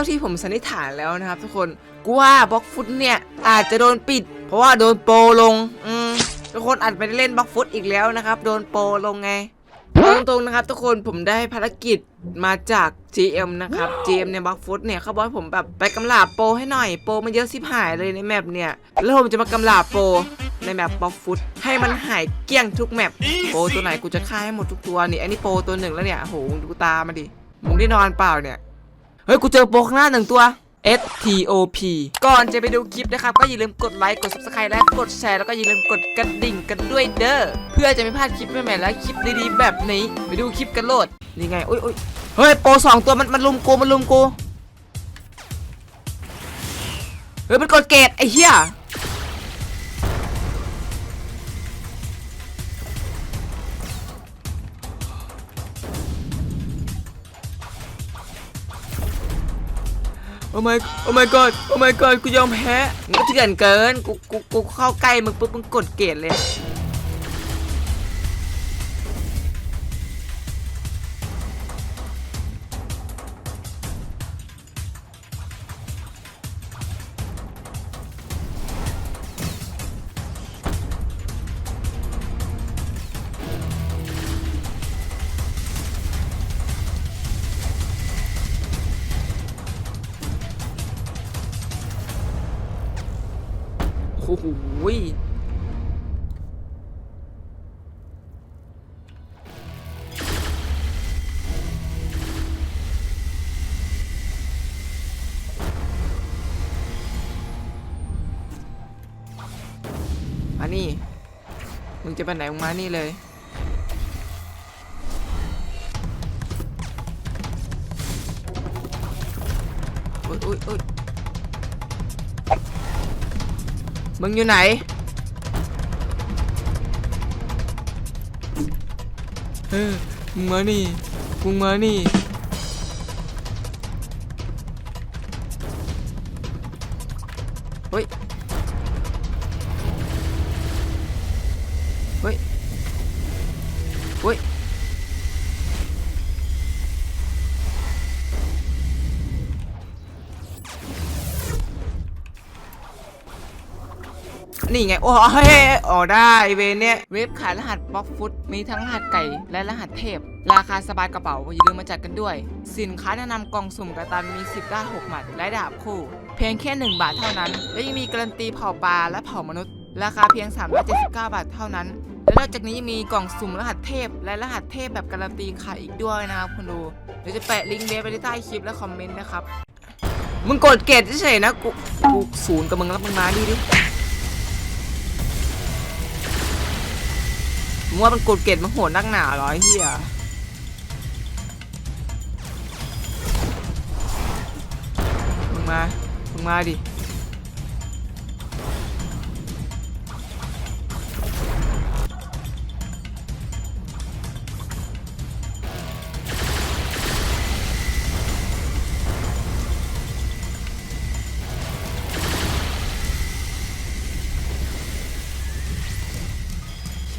าที่ผมสันนิษฐานแล้วนะครับ ทุกคนกูว่าบล็อกฟุตเนี่ยอาจจะโดนปิด เพราะว่าโดนโปรลงอืมทุกคนอาจไปเล่นบล็อกฟุตอีกแล้วนะครับ โดนโปรลงไงตรงๆนะครับ ทุกคนผมได้ภารกิจมาจาก GM นะครับ GM ในบล็อกฟุตเนี่ยเขาบอกให้ผมแบบไปกำลาบโปรให้หน่อยโปรมันเยอะสิบหายเลยในแมปเนี่ยแล้วผมจะมากำลาบโปรในแมปบล็อกฟุตให้มันหายเกลี้ยงทุกแมปโปรตัวไหนกูจะฆ่าให้หมดทุกตัวนี่อันนี้โปรตัวหนึ่งแล้วเนี่ยโหดูตามาดิมึงได้นอนเปล่าเนี่ย เฮ้ย กูเจอโปรข้างหน้าหนึ่งตัว S T O P ก่อนจะไปดูคลิปนะครับ ก็อย่าลืมกดไลค์ กด subscribe และกดแชร์ แล้วก็อย่าลืมกดกระดิ่งกันด้วยเด้อ เพื่อจะไม่พลาดคลิปใหม่ๆและคลิปดีๆแบบนี้ ไปดูคลิปกันโหลด นี่ไงอุ้ยอุ้ยเฮ้ย โปสองตัวมันมันลุมกู มันลุมกู เฮ้ย มันกดเกตไอ้เหี้ย โอ้ my โอ้ my god โอ้ my god กูยอมแพ้มึงก็เถื่อนเกิน กู กู กูเข้าใกล้มึงปุ๊บมึงกดเกตเลย อ้โหมานี่ มึงจะไปไหนมึงมานี่เลยอุ้ยอุ้ยอุ้ย มึงอยู่ไหน เออมึงมานี่มึงมานี่ เฮ้ยเฮ้ย นี่ไง โอ้ยอ๋อได้เวเนี่ย เว็บขายรหัสบล็อกฟุตมีทั้งรหัสไก่และรหัสเทพ ราคาสบายกระเป๋า อย่าลืมมาจัดกันด้วย สินค้าแนะนำกล่องสุ่มกระตันมี 10 ด้า6หมัด และดาบคู่ เพียงแค่ 1 บาทเท่านั้น และยังมีการันตีเผ่าปลาและเผ่ามนุษย์ ราคาเพียง 379 บาทเท่านั้น และนอกจากนี้ยังมีกล่องสุ่มรหัสเทพ และรหัสเทพแบบการันตีขายอีกด้วยนะครับคุณดูเดี๋ยวจะแปะลิงก์เว็บไว้ใต้คลิปและคอมเมนต์นะครับมึงกดเกตเฉยๆนะกูกูศูนย์กับมึงแล้วมึงมาดิดิ มัว่ามันกดเกตมันโหดนักหนาหรอไอ้เฮียมึงมา มึงมาดิ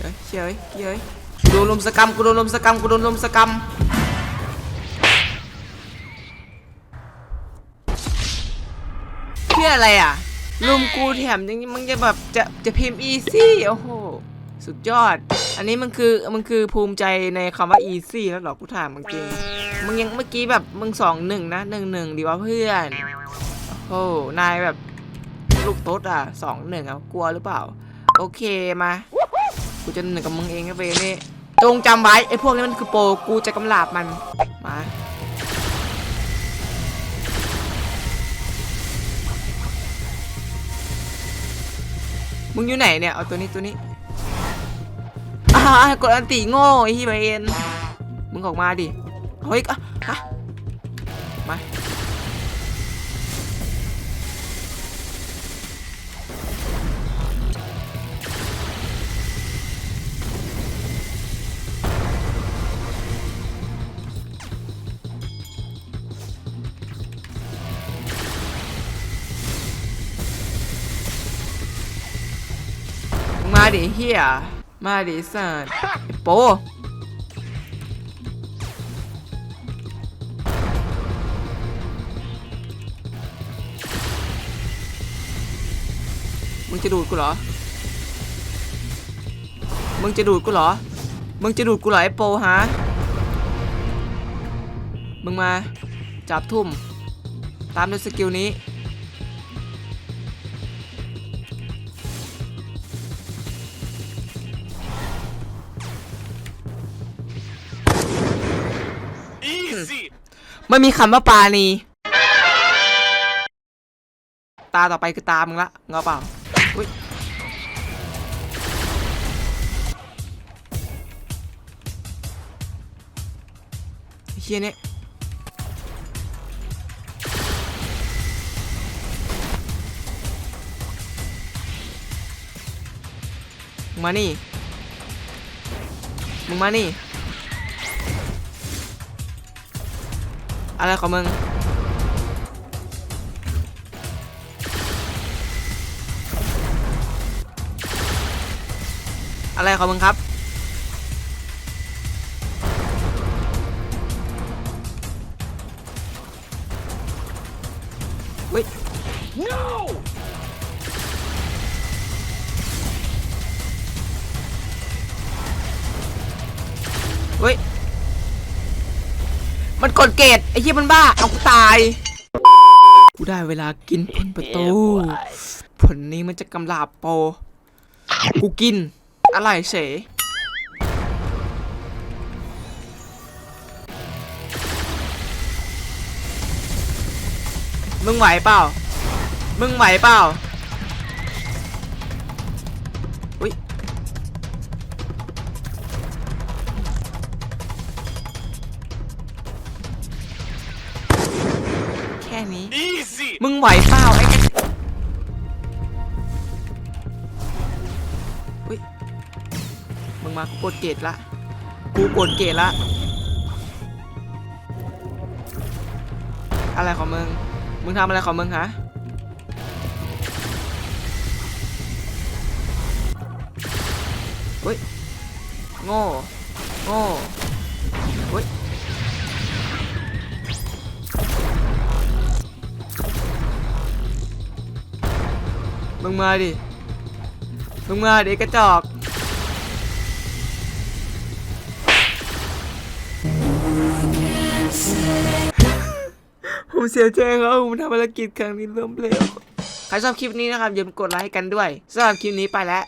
ฉยเฉยเฉยกูโดนลมสกรรมกูโดนลมสกรรมกูโดนลมสกรรมเพื่ออะไรอะลุมกูแถมยังมึงจะแบบจะจะพิมพ์อีซี่โอ้โหสุดยอด อันนี้มันคือมันคือภูมิใจในคำว่าอีซี่แล้วหรอกูถามมึงจริงมึงยังเมื่อกี้แบบมึงสองหนึ่งนะหนึ่งหนึ่งดีวะเพื่อนโอ้โหนายแบบลูกโต๊ดอะสองหนึ่งอะกลัวหรือเปล่า โอเคมา กูจะหนึ่งกับมึงเองนะเวนี่จงจำไว้ไอ้พวกนี้มันคือโปรกูจะกำลาบมันมามึงอยู่ไหนเนี่ยเอาตัวนี้ตัวนี้อ่ากดอันติโง่ไอ้ฮีบเอ็นมึงออกมาดิเฮ้ยอะ มาดิเฮียมาดิสัตว์โปมึงจะดูดกูเหรอ มึงจะดูดกูเหรอ มึงจะดูดกูเหรอไอโปฮะ มึงมา จับทุ่ม ตามด้วยสกิลนี้ ไม่มีคำว่าปาณีตาต่อไปคือตามึงละเงาเปล่าอุ้ยเฮียเนี่ยมึงมานี่ มึงมานี่ อะไรของมึงอะไรของมึงครับเฮ้ย No. เฮ้ย มันกดเกตไอ้เหี้ยมันบ้า เอากูตาย กูได้เวลากินผลประตู ผลนี้มันจะกำลาบโป กูกิน อะไรเฉยมึงไหวเปล่า มึงไหวเปล่า แค่นี้ Easy. มึงไหวเปล่าไอ้อุ้ยมึงมากูกดเกตละกูกดเกตละ อะไรของมึง มึงทำอะไรของมึงฮะเฮ้ย โง่ โง่เฮ้ย มึงมาดิ มึงมาดิกระจอก ผมเสียใจครับผมทำภารกิจครั้งนี้ล้มเหลว ใครชอบคลิปนี้นะครับอย่าลืมกดไลค์กันด้วยสำหรับคลิปนี้ไปแล้ว